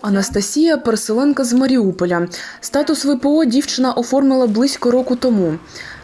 Анастасія переселенка з Маріуполя. Статус ВПО дівчина оформила близько року тому.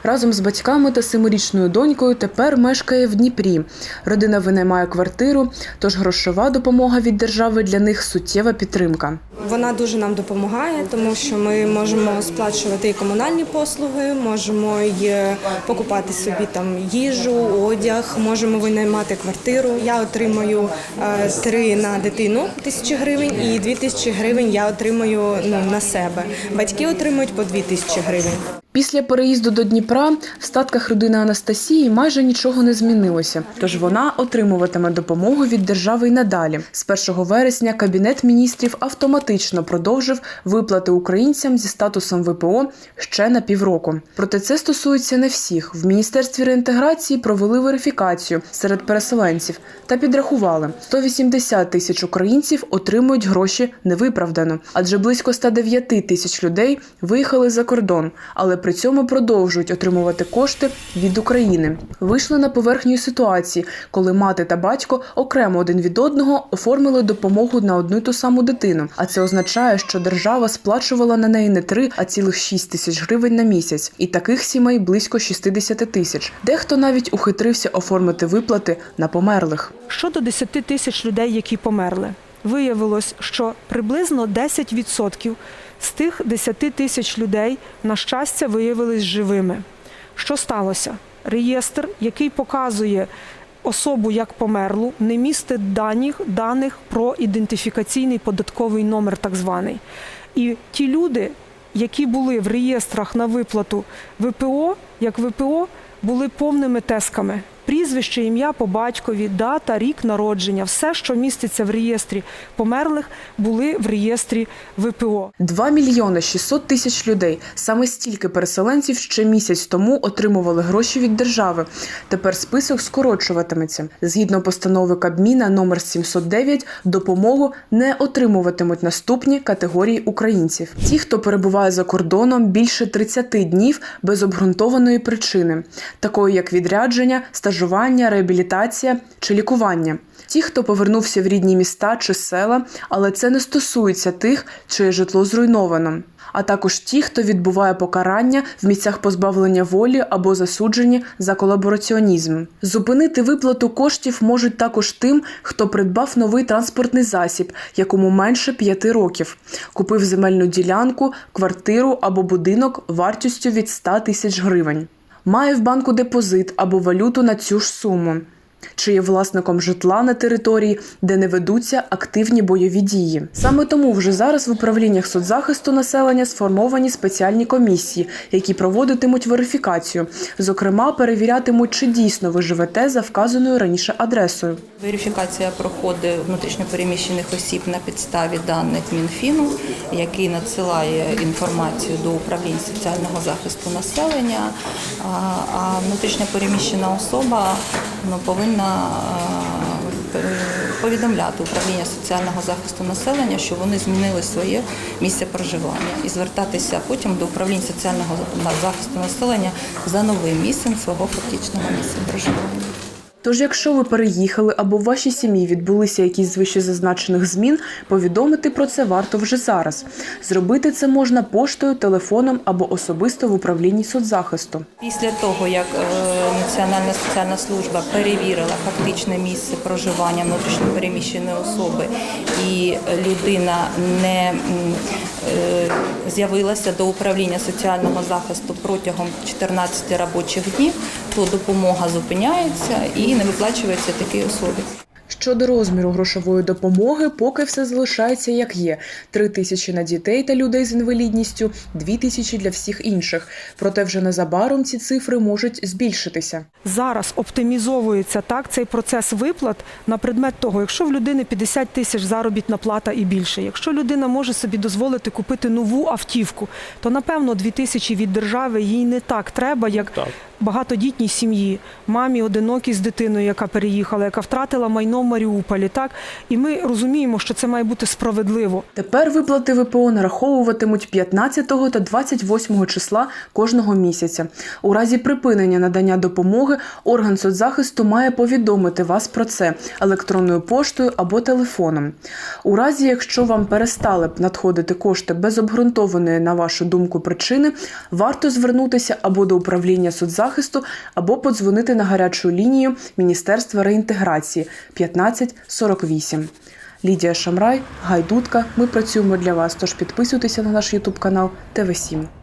Разом з батьками та семирічною донькою тепер мешкає в Дніпрі. Родина винаймає квартиру, тож грошова допомога від держави для них суттєва підтримка. Вона дуже нам допомагає, тому що ми можемо сплачувати і комунальні послуги, можемо й е, покупати собі там їжу, одяг, можемо винаймати квартиру. Я отримую е, три на дитину тисячі гривень, і дві тисячі гривень я отримую ну, на себе. Батьки отримують по дві тисячі гривень. Після переїзду до Дніпра в статках родини Анастасії майже нічого не змінилося, тож вона отримуватиме допомогу від держави й надалі. З 1 вересня Кабінет міністрів автоматично продовжив виплати українцям зі статусом ВПО ще на півроку. Проте це стосується не всіх. В міністерстві реінтеграції провели верифікацію серед переселенців та підрахували 180 тисяч українців отримують гроші невиправдано, адже близько 109 тисяч людей виїхали за кордон, але при цьому продовжують отримувати кошти від України. Вийшли на поверхню ситуації, коли мати та батько окремо один від одного оформили допомогу на одну й ту саму дитину. А це означає, що держава сплачувала на неї не 3, а цілих 6 тисяч гривень на місяць. І таких сімей близько 60 тисяч. Дехто навіть ухитрився оформити виплати на померлих. Щодо 10 тисяч людей, які померли, виявилось, що приблизно 10% з тих 10 тисяч людей, на щастя, виявились живими. Що сталося? Реєстр, який показує особу як померлу, не містить даних, даних про ідентифікаційний податковий номер, так званий. І ті люди, які були в реєстрах на виплату ВПО, як ВПО, були повними тесками. Прізвище, ім'я по батькові, дата, рік народження, все, що міститься в реєстрі померлих, були в реєстрі ВПО. 2 мільйони 600 тисяч людей. Саме стільки переселенців ще місяць тому отримували гроші від держави. Тепер список скорочуватиметься. Згідно постанови Кабміна номер 709, допомогу не отримуватимуть наступні категорії українців: ті, хто перебуває за кордоном більше 30 днів без обґрунтованої причини, такої як відрядження, стажування, реабілітація чи лікування. Ті, хто повернувся в рідні міста чи села, але це не стосується тих, чиє житло зруйновано. А також ті, хто відбуває покарання в місцях позбавлення волі або засуджені за колабораціонізм. Зупинити виплату коштів можуть також тим, хто придбав новий транспортний засіб, якому менше п'яти років, купив земельну ділянку, квартиру або будинок вартістю від 100 тисяч гривень, має в банку депозит або валюту на цю ж суму чи є власником житла на території, де не ведуться активні бойові дії. Саме тому вже зараз в управліннях соцзахисту населення сформовані спеціальні комісії, які проводитимуть верифікацію. Зокрема, перевірятимуть, чи дійсно ви живете за вказаною раніше адресою. Верифікація проходить внутрішньопереміщених осіб на підставі даних Мінфіну, який надсилає інформацію до управлінь соціального захисту населення. А- внутрішньопереміщена особа ну, повинна е, повідомляти управління соціального захисту населення, що вони змінили своє місце проживання і звертатися потім до управління соціального захисту населення за новим місцем свого фактичного місця проживання. Тож, якщо ви переїхали або в вашій сім'ї відбулися якісь з вищезазначених змін, повідомити про це варто вже зараз. Зробити це можна поштою, телефоном або особисто в управлінні соцзахисту. Після того, як е, Національна соціальна служба перевірила фактичне місце проживання внутрішньопереміщеної особи, і людина не е, з'явилася до управління соціального захисту протягом 14 робочих днів, то допомога зупиняється і не виплачується такій особі. Щодо розміру грошової допомоги, поки все залишається як є: три тисячі на дітей та людей з інвалідністю, дві тисячі для всіх інших. Проте вже незабаром ці цифри можуть збільшитися. Зараз оптимізовується так цей процес виплат на предмет того, якщо в людини 50 тисяч заробітна плата і більше, якщо людина може собі дозволити купити нову автівку, то напевно 2 тисячі від держави їй не так треба, як багатодітній сім'ї, мамі одинокій з дитиною, яка переїхала, яка втратила майно в Маріуполі. Так і ми розуміємо, що це має бути справедливо. Тепер виплати ВПО нараховуватимуть 15 та 28 числа кожного місяця. У разі припинення надання допомоги орган соцзахисту має повідомити вас про це електронною поштою або телефоном. У разі, якщо вам перестали б надходити кошти без обґрунтованої, на вашу думку, причини, варто звернутися або до управління соцзахисту, або подзвонити на гарячу лінію Міністерства реінтеграції 1548. Лідія Шамрай, Гайдутка. Ми працюємо для вас. Тож підписуйтеся на наш Ютуб канал ТВ 7